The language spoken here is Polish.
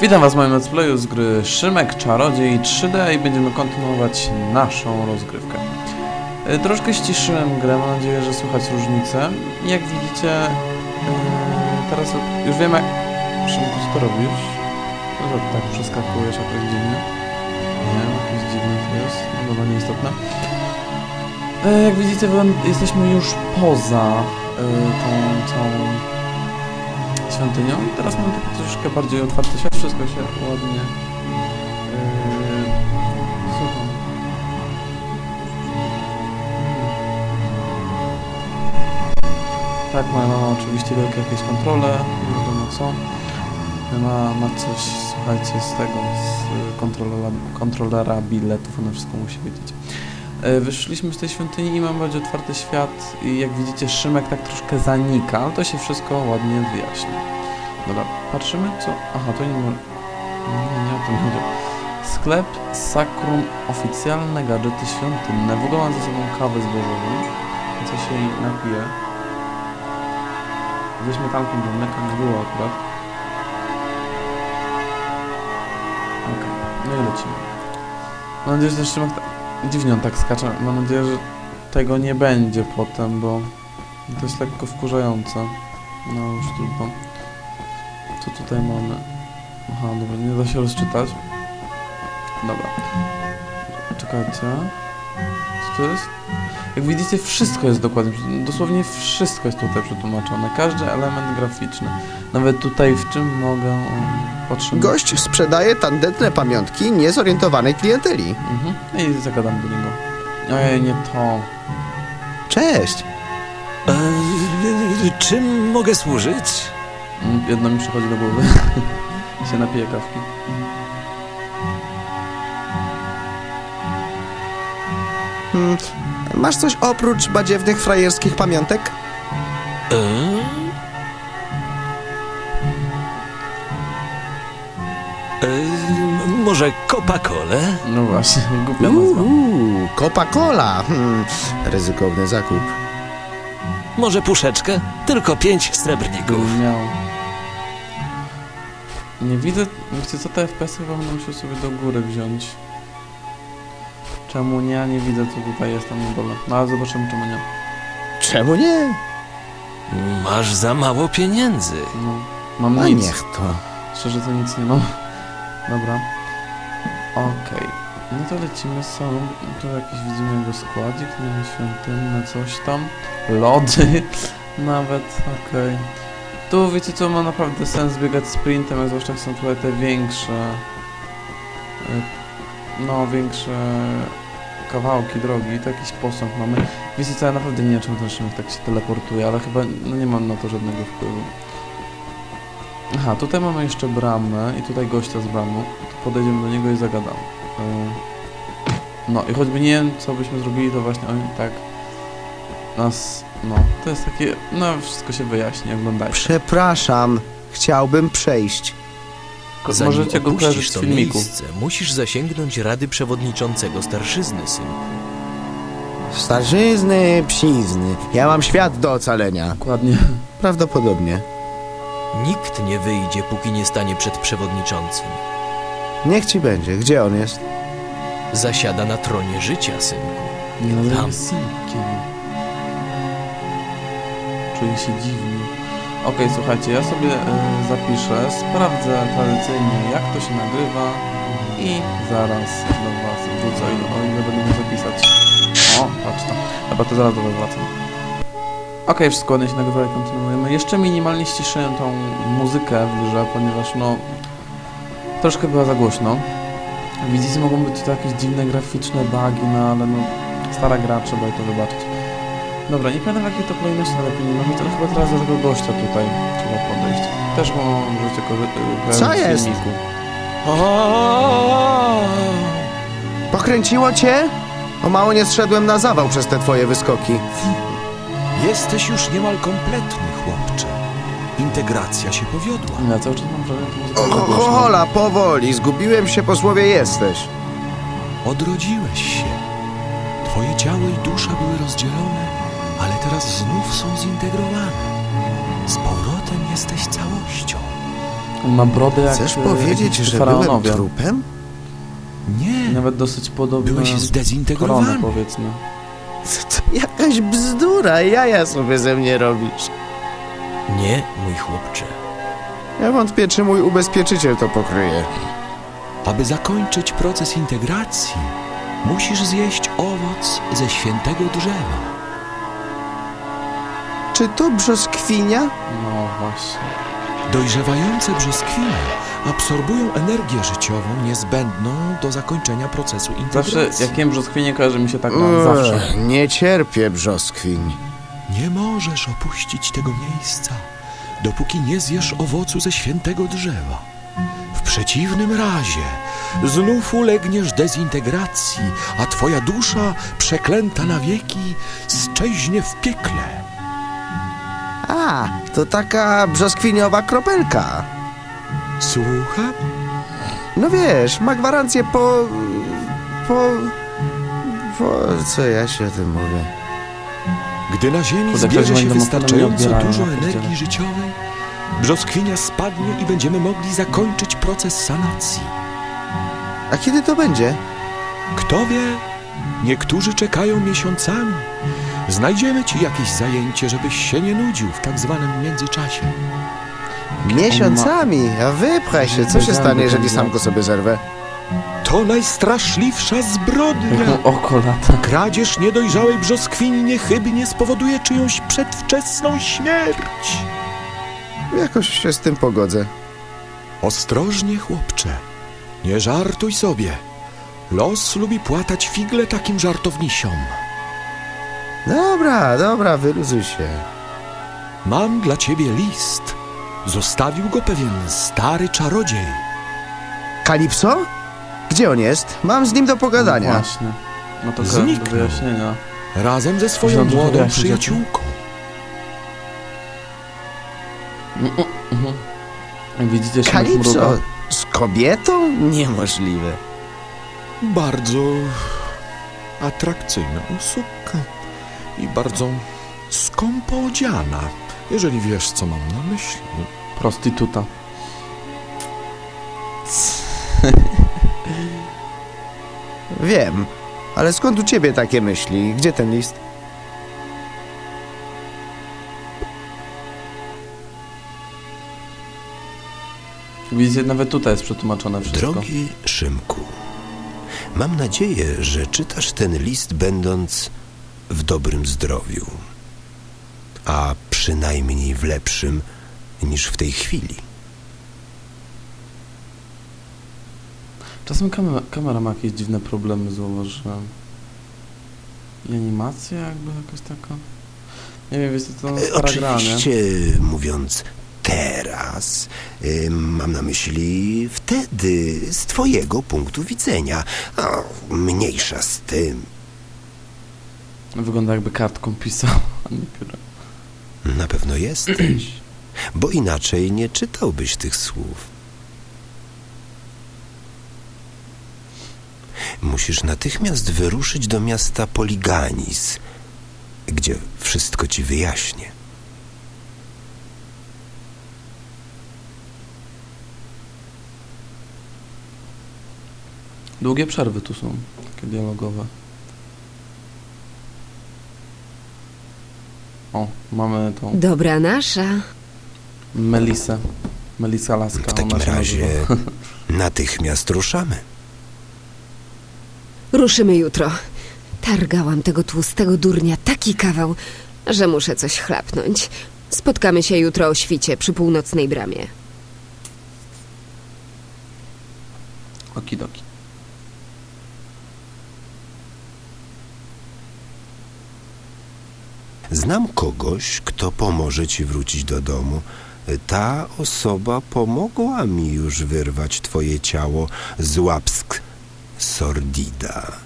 Witam Was w moim let's playu z gry Szymek Czarodziej 3D i będziemy kontynuować naszą rozgrywkę. E, Troszkę ściszyłem grę, mam nadzieję, że słychać różnicę. Jak widzicie, e, teraz już wiem jak... Szymku, co to robisz? No tak przeskakujesz jakoś dziwnie. Nie wiem, jakieś to jest. No dobra, nieistotne. E, Jak widzicie, jesteśmy już poza tą całą świątynią teraz mamy taki troszeczkę bardziej otwarty świat, wszystko się ładnie yy, słucham. Tak, moja mama oczywiście wielkie jakieś kontrole, nie wiadomo co. Ma, ma coś, słuchajcie, z tego, z kontrolera, kontrolera biletów, ona wszystko musi wiedzieć. E, Wyszliśmy z tej świątyni i mamy bardziej otwarty świat i jak widzicie Szymek tak troszkę zanika, ale to się wszystko ładnie wyjaśni. Dobra, patrzymy co... Aha, to nie ma... Nie, nie o tym chodzi. Sklep Sakrum, oficjalne gadżety świątynne. W ogóle mam ze sobą kawę zbożową, ja się jej napiję. Ze śmietanką, bo mleka nie było akurat. Okej, no i lecimy. Mam nadzieję, że ten Szymek... Dziwnie on tak skacze. Mam nadzieję, że tego nie będzie potem, bo to jest lekko wkurzające. No już trudno. Co tutaj mamy? Aha, dobra, nie da się rozczytać. Dobra. Czekajcie. Co to jest? Jak widzicie, wszystko jest dokładnie, dosłownie wszystko jest tutaj przetłumaczone. Każdy element graficzny. Nawet tutaj w czym mogę... o, Patrzymy. Gość sprzedaje tandetne pamiątki niezorientowanej klienteli. Mhm. I zagadam do niego. Ojej, nie to. Cześć. E, czym mogę służyć? Mm, Jedno mi przychodzi do głowy. się napiję kawki. Hmm, masz coś oprócz badziewnych frajerskich pamiątek? E? E, może Coca-Colę? No właśnie, głupia nazwa. Uuu, Coca-Cola. Hmm, ryzykowny zakup. Może puszeczkę? Tylko pięć srebrników. Miał. Nie widzę. Wiecie co, te FPS chyba będę musiał sobie do góry wziąć. Czemu nie? Nie widzę co tutaj jest tam na dole. No ale zobaczymy czemu nie. Czemu nie? Masz za mało pieniędzy. No, mam A nic. niech to. Szczerze to nic nie mam. Dobra. Okej. No to lecimy sam. Tu jakiś widzimy jego składzik, nie wiem, świątynne, coś tam. Lody nawet, okej. Tu wiecie co, ma naprawdę sens biegać sprintem, jak zwłaszcza jak są tutaj te większe... y, No, większe kawałki drogi, to jakiś posąg mamy. Wiecie co, ja naprawdę nie wiem czemu ten tak się teleportuje, ale chyba no nie mam na to żadnego wpływu. Aha, tutaj mamy jeszcze bramę i tutaj gościa z bramą. Podejdziemy do niego i zagadamy. Yy, No i choćby nie wiem, co byśmy zrobili, to właśnie oni tak nas, no, to jest takie, no wszystko się wyjaśni, oglądajcie. Przepraszam, chciałbym przejść. Zanim Możecie go opuścisz kojarzyć z to filmiku. miejsce, musisz zasięgnąć rady przewodniczącego starszyzny, synku. Starzyzny, psizny. Ja mam świat do ocalenia. Dokładnie. Prawdopodobnie. Nikt nie wyjdzie, póki nie stanie przed przewodniczącym. Niech ci będzie. Gdzie on jest? Zasiada na tronie życia, synku. Nie Tam. Sinkiem. Czuję się dziwnie. Okej, słuchajcie, ja sobie e, zapiszę, sprawdzę tradycyjnie jak to się nagrywa i zaraz do Was wrócę, o ile, będę mógł zapisać. O, patrz tam. Dobra, to zaraz do Was wracam. Okej, wszystko ładnie się nagrywa i kontynuujemy. Jeszcze minimalnie ściszyłem tą muzykę w grze, ponieważ no troszkę była za głośno. Widzicie, mogą być to jakieś dziwne graficzne bugi, no ale no stara gra, trzeba jej to wybaczyć. Dobra, nie pamiętam w jakiej to kolejności lepiej nie mamy, ale chyba teraz do tego gościa tutaj trzeba podejść. Też go możecie korzystać Co z jest? filmiku. Pokręciło cię? O mało nie zszedłem na zawał przez te twoje wyskoki. Jesteś już niemal kompletny, chłopcze. Integracja się powiodła. Ja cały czas mam wrażenie, że muzyka O, za ho, głośno. hola, powoli. Zgubiłem się po słowie jesteś. Odrodziłeś się. Twoje ciało i dusza były rozdzielone, ale teraz znów są zintegrowane. Z powrotem jesteś całością. On ma brodę jak Chcesz e, powiedzieć, że byłem faraonowie. trupem? Nie, Nawet dosyć podobne byłeś korony, zdezintegrowany. powiedzmy. To jakaś bzdura, jaja sobie ze mnie robisz. Nie, mój chłopcze. Ja wątpię, czy mój ubezpieczyciel to pokryje. Aby zakończyć proces integracji, musisz zjeść owoc ze świętego drzewa. Czy to brzoskwinia? No właśnie. Dojrzewające brzoskwinie absorbują energię życiową niezbędną do zakończenia procesu Zawsze, integracji. jak jem brzoskwinie, kojarzy mi się tak na zawsze. Ech, Nie cierpię brzoskwiń. Nie możesz opuścić tego miejsca, dopóki nie zjesz owocu ze świętego drzewa. W przeciwnym razie znów ulegniesz dezintegracji, a twoja dusza, przeklęta na wieki, szczeźnie w piekle. A, to taka brzoskwiniowa kropelka. Słucham? No wiesz, ma gwarancję po... po... po... co ja się o tym mówię? Gdy na Ziemi zbierze się wystarczająco dużo energii życiowej, brzoskwinia spadnie i będziemy mogli zakończyć proces sanacji. A kiedy to będzie? Kto wie, niektórzy czekają miesiącami. Znajdziemy ci jakieś zajęcie, żebyś się nie nudził w tak zwanym międzyczasie. Miesiącami, a wypchaj się. Co się stanie, jeżeli sam go sobie zerwę? To najstraszliwsza zbrodnia. Oko lata. Kradzież niedojrzałej brzoskwini niechybnie spowoduje czyjąś przedwczesną śmierć. Jakoś się z tym pogodzę. Ostrożnie, chłopcze. Nie żartuj sobie. Los lubi płatać figle takim żartownisiom. Dobra, dobra, wyluzuj się. Mam dla ciebie list. Zostawił go pewien stary czarodziej. Kalipso? Gdzie on jest? Mam z nim do pogadania. No właśnie. No to do Zniknął. wyjaśnienia. Razem ze swoją Myślałem, że młodą przyjaciółką. Jak widzicie, się Kalipso? Z kobietą? Niemożliwe. Bardzo atrakcyjna usługka i bardzo skąpo odziana, jeżeli wiesz, co mam na myśli. Prostytuta. Wiem, ale skąd u ciebie takie myśli? Gdzie ten list? Widzicie, nawet tutaj jest przetłumaczone wszystko. Drogi Szymku, mam nadzieję, że czytasz ten list będąc w dobrym zdrowiu, a przynajmniej w lepszym niż w tej chwili. Czasem kamera, kamera ma jakieś dziwne problemy, zauważyłem. I animacja jakby jakaś taka... Nie wiem, wiecie, to E, stara gra, nie? Oczywiście, mówiąc teraz, y, mam na myśli wtedy, z twojego punktu widzenia. Mniejsza z tym. Wygląda jakby kartką pisał, a nie piórem. Na pewno jesteś, bo inaczej nie czytałbyś tych słów. Musisz natychmiast wyruszyć do miasta Poliganis, gdzie wszystko ci wyjaśnię. Długie przerwy tu są, takie dialogowe. O, mamy tą Dobra nasza. Melisę. Melisa Laska, W takim ona się razie nazywa. natychmiast ruszamy. Ruszymy jutro. Targałam tego tłustego durnia taki kawał, że muszę coś chlapnąć. Spotkamy się jutro o świcie przy północnej bramie. Okidoki. Znam kogoś, kto pomoże ci wrócić do domu. Ta osoba pomogła mi już wyrwać twoje ciało z łapsk Sordida.